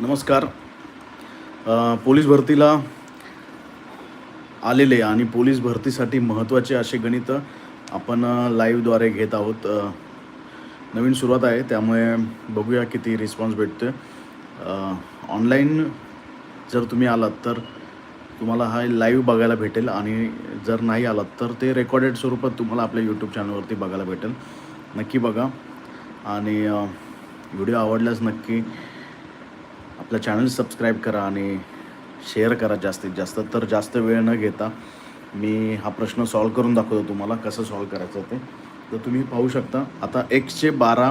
नमस्कार. पोलीस भरतीला आलेले आणि पोलीस भरतीसाठी महत्त्वाचे असे गणित आपण लाईव्हद्वारे घेत आहोत. नवीन सुरुवात आहे त्यामुळे बघूया किती रिस्पॉन्स भेटतो ऑनलाईन जर तुम्ही आलात तर तुम्हाला हा लाईव्ह बघायला भेटेल आणि जर नाही आलात तर ते रेकॉर्डेड स्वरूपात तुम्हाला आपल्या यूट्यूब चॅनलवरती बघायला भेटेल. नक्की बघा. आणि व्हिडिओ आवडल्यास नक्की आपलं चॅनल सबस्क्राईब करा आणि शेअर करा जास्तीत जास्त. तर जास्त वेळ न घेता मी हा प्रश्न सॉल्व करून दाखवतो तुम्हाला कसं सॉल्व करायचं ते. तर तुम्ही पाहू शकता आता एकशे बारा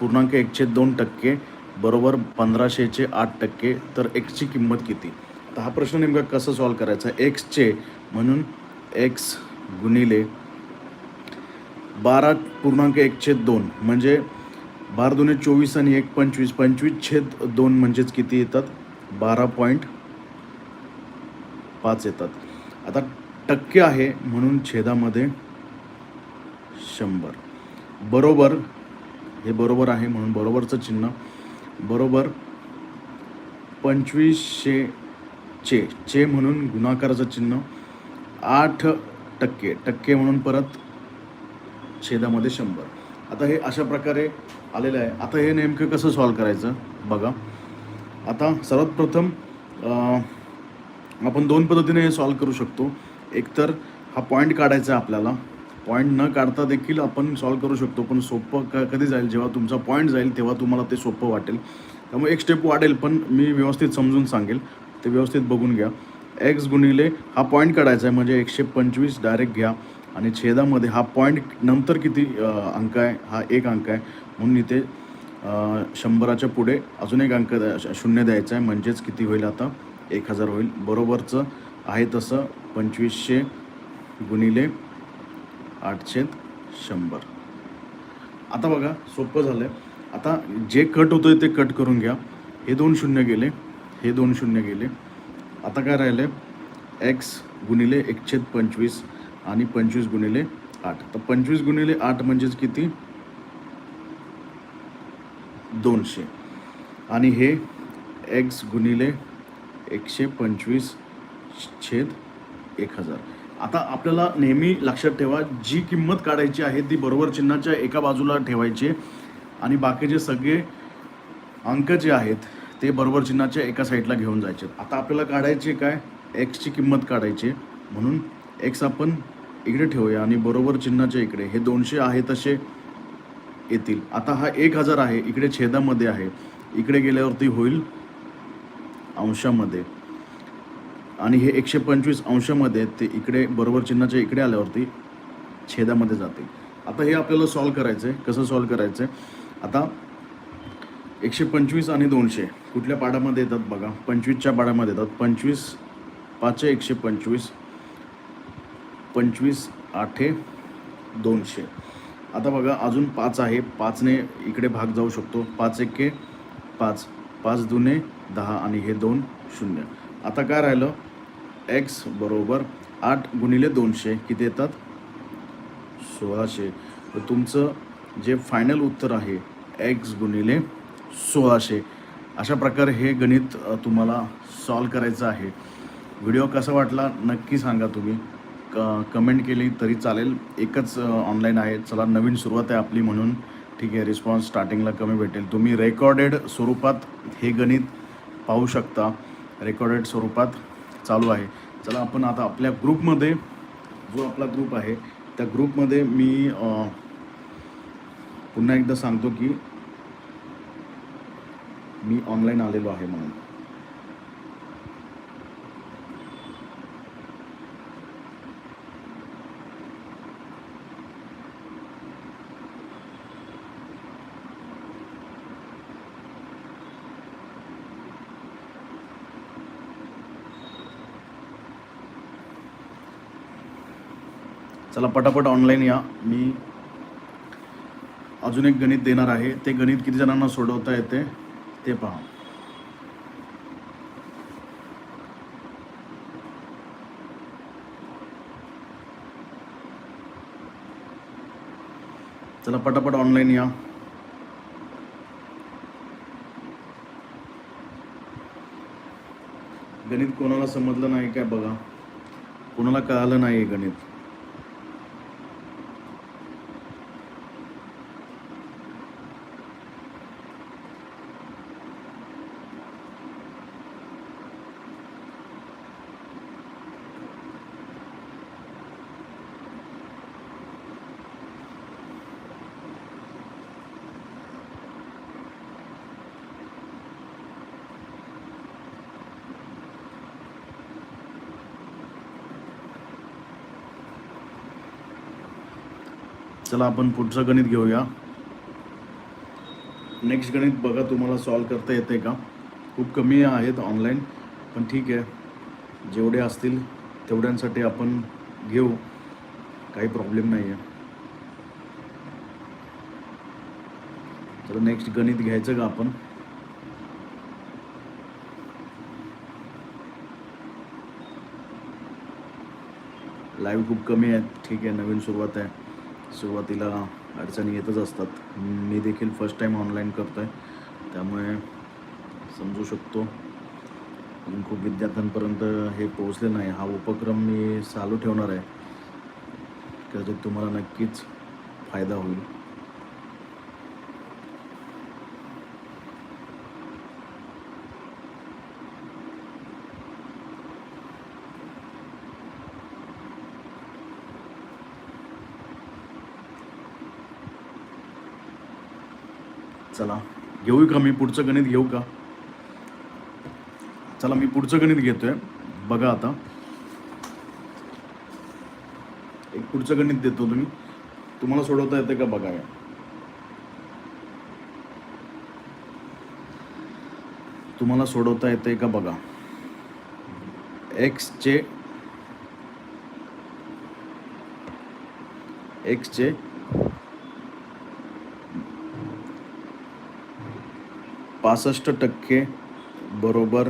पूर्णांक एकशे दोन टक्के बरोबर पंधराशेचे आठ टक्के तर एक्सची किंमत किती? तर हा प्रश्न नेमका कसं सॉल्व करायचा? एक्सचे म्हणून एक्स गुणिले बारा पूर्णांक एकशे दोन म्हणजे बारा दोन्ही चोवीस आणि एक पंचवीस पंचवीस छेद दोन म्हणजेच किती येतात? बारा पॉईंट पाच येतात. आता टक्के आहे म्हणून छेदामध्ये शंभर. बरोबर हे बरोबर आहे म्हणून बरोबरचं चिन्ह. बरोबर पंचवीसशे चे चे म्हणून गुणाकाराचं चिन्ह. आठ टक्के. टक्के म्हणून परत छेदामध्ये शंभर. आता हे अशा प्रकारे आलेलं आहे. आता हे नेमकं कसं सॉल्व करायचं? बघा. आता सर्वात प्रथम आपण दोन पद्धतीने हे सॉल्व करू शकतो. एकतर हा पॉईंट काढायचा आहे आपल्याला. पॉईंट न काढता देखील आपण सॉल्व करू शकतो पण सोपं क कधी जाईल? जेव्हा तुमचा पॉईंट जाईल तेव्हा तुम्हाला ते सोपं वाटेल. त्यामुळे एक स्टेप वाढेल पण मी व्यवस्थित समजून सांगेल. ते व्यवस्थित बघून घ्या. एक्स गुणिले हा पॉईंट काढायचा आहे म्हणजे एकशे पंचवीस डायरेक्ट घ्या. आणि छेदामध्ये हा पॉईंट नंतर किती अंक आहे? हा एक अंक आहे. म्हणून इथे शंभराच्या पुढे अजून एक अंक शून्य द्यायचं आहे. म्हणजेच किती होईल आता? एक हजार होईल. बरोबरचं आहे तसं पंचवीसशे गुणिले आठशे शंभर. आता बघा सोपं झालं आहे आता जे कट होतं ते कट करून घ्या. हे दोन शून्य गेले. हे दोन शून्य गेले. आता काय राहिलं एक्स गुणिले एकशे पंचवीस आणि पंचवीस गुणिले आठ. तर पंचवीस गुणिले आठ म्हणजेच किती? दोनशे. आणि हे एक्स गुणिले एकशे पंचवीस छेद एक हजार. आता आपल्याला नेहमी लक्षात ठेवा जी किंमत काढायची आहे ती बरोबर चिन्हाच्या एका बाजूला ठेवायची आणि बाकीचे सगळे अंक जे आहेत ते बरोबर चिन्हाच्या एका साईडला घेऊन जायचे आता आपल्याला काढायचे काय? एक्सची किंमत काढायची आहे. म्हणून एक्स आपण इकडे ठेवूया आणि बरोबर चिन्हाच्या इकडे. हे दोनशे आहे तसे येतील. आता हा एक हजार आहे. इकडे छेदामध्ये आहे. इकडे गेल्यावरती होईल अंशामध्ये. आणि हे एकशे पंचवीस अंशामध्ये ते इकडे बरोबर चिन्हाच्या इकडे आल्यावरती छेदामध्ये जाते आता हे आपल्याला सॉल्व करायचं आहे कसं सॉल्व करायचं आहे आता एकशे पंचवीस आणि दोनशे कुठल्या पाडामध्ये येतात बघा? पंचवीसच्या पाडामध्ये येतात. पंचवीस पाचशे एकशे पंचवीस पंचवीस आठे दोनशे. आता बघा अजून पाच आहे. पाचने इकडे भाग जाऊ शकतो. पाच एके पाच. पाच दुने दहा आणि हे दोन शून्य. आता काय राहिलं? एक्स बरोबर आठ गुणिले दोनशे. किती येतात? सोळाशे. तर तुमचं जे फायनल उत्तर आहे एक्स गुणिले सोळाशे. अशा प्रकारे हे गणित तुम्हाला सॉल्व करायचं आहे. व्हिडिओ कसा वाटला? नक्की सांगा तुम्ही. क कमेंट केली तरी चालेल. एकच ऑनलाईन आहे. चला नवीन सुरुवात आहे आपली म्हणून. ठीक आहे रिस्पॉन्स स्टार्टिंगला कमी भेटेल. तुम्ही रेकॉर्डेड स्वरूपात हे गणित पाहू शकता. रेकॉर्डेड स्वरूपात चालू आहे. चला आपण आता आपल्या ग्रुपमध्ये जो आपला ग्रुप आहे त्या ग्रुपमध्ये मी पुन्हा एकदा सांगतो की मी ऑनलाईन आलेलो आहे म्हणून. चला पटापट ऑनलाईन या. मी अजून एक गणित देणार आहे. ते गणित किती जणांना सोडवता येते ते पहा. चला पटापट ऑनलाईन या. गणित कोणाला समजलं नाही काय बघा. कोणाला कळालं नाही गणित. चला आपण पुढचं गणित घेऊया. नेक्स्ट गणित बघा तुम्हाला सॉल्व करता येते का? खूप कमी आहेत ऑनलाईन पण ठीक आहे. जेवढे असतील तेवढ्यांसाठी आपण घेऊ. काही प्रॉब्लेम नाही आहे तर नेक्स्ट गणित घ्यायचं का आपण? लाईव्ह खूप कमी आहेत. ठीक आहे नवीन सुरुवात आहे. सुरुवातीला अडचणी येतच असतात. मी देखील फर्स्ट टाईम ऑनलाईन करतो आहे त्यामुळे समजू शकतो. पण खूप विद्यार्थ्यांपर्यंत हे पोहोचले नाही. हा उपक्रम मी चालू ठेवणार आहे. कदाचित तुम्हाला नक्कीच फायदा होईल. चला. घेऊ का मी पुढचं गणित घेऊ का? चला मी पुढचं गणित घेतोय. बघा आता. एक पुढचं गणित देतो तुम्ही. तुम्हाला सोडवता येते का? बघा. तुम्हाला सोडवता येते का? बघा. एक्सचे एक्सचे पासष्ट टक्के बरोबर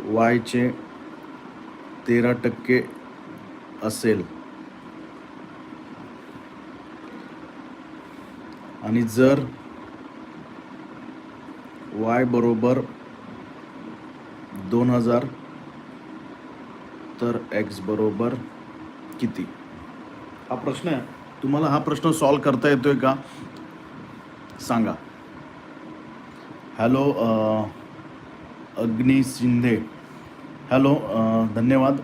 वायचे तेरा टक्के असेल. आणि जर वाय बरोबर दोन हजार तर एक्स बरोबर किती? हा प्रश्न आहे. तुम्हाला हा प्रश्न सॉल्व करता येतोय का? सांगा. हॅलो अग्नी शिंदे. हॅलो धन्यवाद.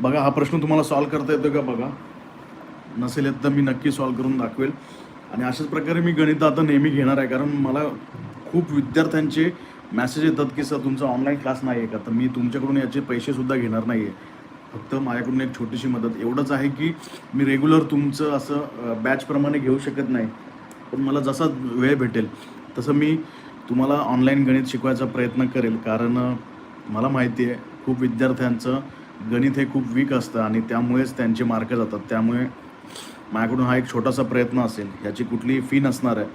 बघा हा प्रश्न तुम्हाला सॉल्व करता येतो का? बघा. नसेल येत तर मी नक्की सॉल्व करून दाखवेल. आणि अशाच प्रकारे मी गणित आता नेहमी घेणार आहे कारण मला खूप विद्यार्थ्यांचे मॅसेज येतात की सर तुमचा ऑनलाईन क्लास नाही आहे का? तर मी तुमच्याकडून याचे पैसेसुद्धा घेणार नाही आहे फक्त माझ्याकडून एक छोटीशी मदत. एवढंच आहे की मी रेग्युलर तुमचं असं बॅचप्रमाणे घेऊ शकत नाही. पण मला जसा वेळ भेटेल तसं मी तुम्हाला ऑनलाईन गणित शिकवायचा प्रयत्न करेल. कारण मला माहिती आहे खूप विद्यार्थ्यांचं गणित हे खूप वीक असतं आणि त्यामुळेच त्यांचे मार्क जातात. त्यामुळे माझ्याकडून हा एक छोटासा प्रयत्न असेल. ह्याची कुठलीही फी नसणार आहे.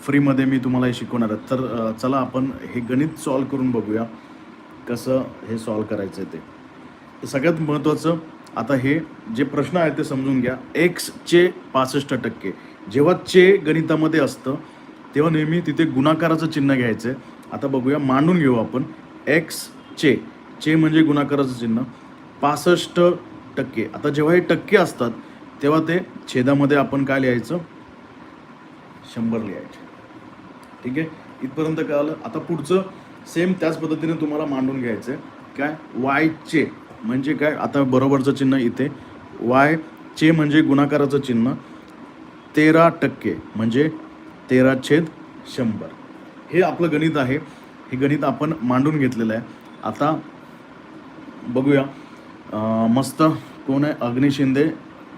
फ्रीमध्ये मी तुम्हाला हे शिकवणार आहे. तर चला आपण हे गणित सॉल्व करून बघूया कसं हे सॉल्व करायचं आहे ते. सगळ्यात महत्त्वाचं आता हे जे प्रश्न आहेत ते समजून घ्या. एक्सचे पासष्ट टक्के. जेव्हा चे गणितामध्ये असतं तेव्हा नेहमी तिथे गुणाकाराचं चिन्ह घ्यायचं आहे. आता बघूया मांडून घेऊ आपण. एक्स चे. चे म्हणजे गुणाकाराचं चिन्ह. पासष्ट टक्के. आता जेव्हा हे टक्के असतात तेव्हा ते छेदामध्ये आपण काय लिहायचं? शंभर लिहायचे. ठीक आहे? इथपर्यंत कळालं? आता पुढचं सेम त्याच पद्धतीने तुम्हाला मांडून घ्यायचं आहे. काय? वायचे म्हणजे काय? आता बरोबरचं चिन्ह इथे. वाय चे म्हणजे गुणाकाराचं चिन्ह. तेरा टक्के म्हणजे तेरा छेद शंभर. हे आपलं गणित आहे. हे गणित आपण मांडून घेतलेलं आहे. आता बघूया. मस्त कोण आहे? अग्नि शिंदे.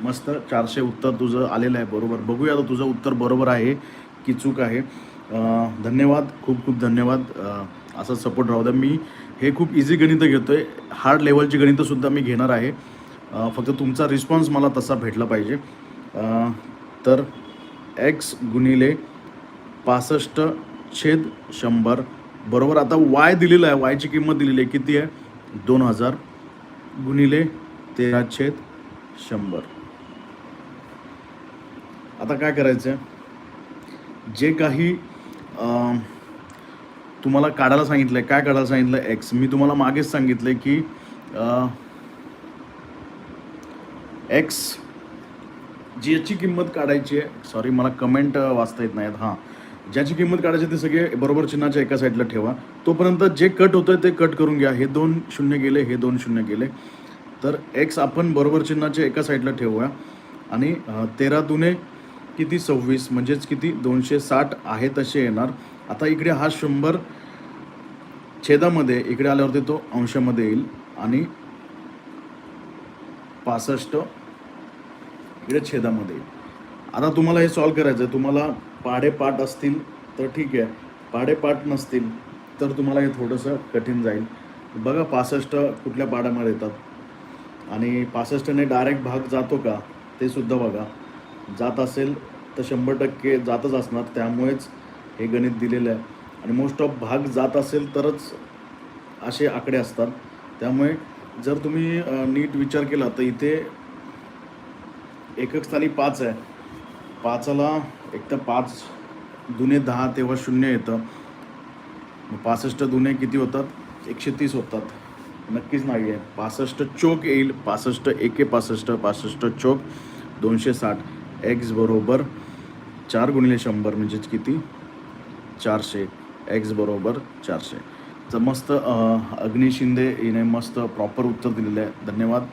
मस्त चारशे उत्तर तुझं आलेलं आहे. बरोबर. बघूया आता तुझं उत्तर बरोबर आहे की चूक आहे. धन्यवाद. खूप खूप धन्यवाद. असा असं सपोर्ट राहू द्या. मी हे खूप इझी गणितं घेतो आहे हार्ड लेवलची गणितंसुद्धा मी घेणार आहे. फक्त तुमचा रिस्पॉन्स मला तसा भेटला पाहिजे. तर एक्स गुणिले पासष्ट छेद शंभर. बरोबर आता वाय दिलेलं आहे वायची किंमत दिलेली आहे किती आहे? दोन हजार गुणिले तेरा छेद शंभर. आता काय करायचं आहे जे काही तुम्हाला काढायला सांगितलं आहे काय काढायला सांगितलं एक्स मी तुम्हाला मागेच सांगितलं की एक्स ज्याची किंमत काढायची आहे सॉरी मला कमेंट वाचता येत नाहीत. हां. ज्याची किंमत काढायची ते सगळे बरोबर चिन्हाच्या एका साईडला ठेवा. तोपर्यंत जे कट होतं आहे ते कट करून घ्या. हे दोन शून्य गेले हे दोन शून्य गेले. तर एक्स आपण बरोबर चिन्हाच्या एका साईडला ठेवूया. आणि तेरा दुने किती? सव्वीस. म्हणजेच किती? दोनशे साठ आहे तसे येणार. आता इकडे हा शंभर छेदामध्ये इकडे आल्यावरती तो अंशामध्ये येईल. आणि पासष्ट इकडे छेदामध्ये आता तुम्हाला हे सॉल्व करायचं आहे. तुम्हाला पाडेपाठ असतील तर ठीक आहे. पाडेपाठ नसतील तर तुम्हाला हे थोडंसं कठीण जाईल. बघा पासष्ट कुठल्या पाड्यामध्ये येतात. आणि पासष्टने डायरेक्ट भाग जातो का ते सुद्धा बघा. जात असेल तर शंभर टक्के जातच असणार. त्यामुळेच हे गणित दिलेलं आहे. आणि मोस्ट ऑफ भाग जात असेल तरच असे आकडे असतात. त्यामुळे जर तुम्ही नीट विचार केला तर इथे एकक स्थानी पाच आहे. पाचाला एक तर पाच दुने दहा तेव्हा शून्य येतं. मग पासष्ट दुने किती होतात? एकशे तीस होतात. नक्कीच नाही आहे पासष्ट चोक येईल. पासष्ट एके पासष्ट पासष्ट चोक दोनशे साठ. एक्स बरोबर चार गुणिले शंभर म्हणजेच किती? चारशे. एक्स बरोबर चारशे. तर मस्त अग्निशिंदे शिंदे हिने मस्त प्रॉपर उत्तर दिलेलं आहे. धन्यवाद.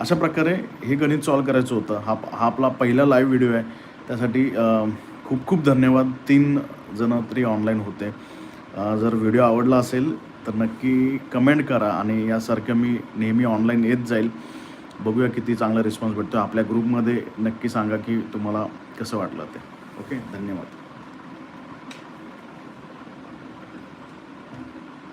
अशा प्रकारे हे गणित सॉल्व करायचं होतं. हा हा आपला पहिला लाईव्ह व्हिडिओ आहे. त्यासाठी खूप खूप धन्यवाद. तीन जण तरी ऑनलाईन होते. जर व्हिडिओ आवडला असेल तर नक्की कमेंट करा आणि यासारखं मी नेहमी ऑनलाईन येत जाईल. बघूया किती चांगला रिस्पॉन्स भेटतो आपल्या ग्रुपमध्ये नक्की सांगा की तुम्हाला कसं वाटलं ते. ओके धन्यवाद.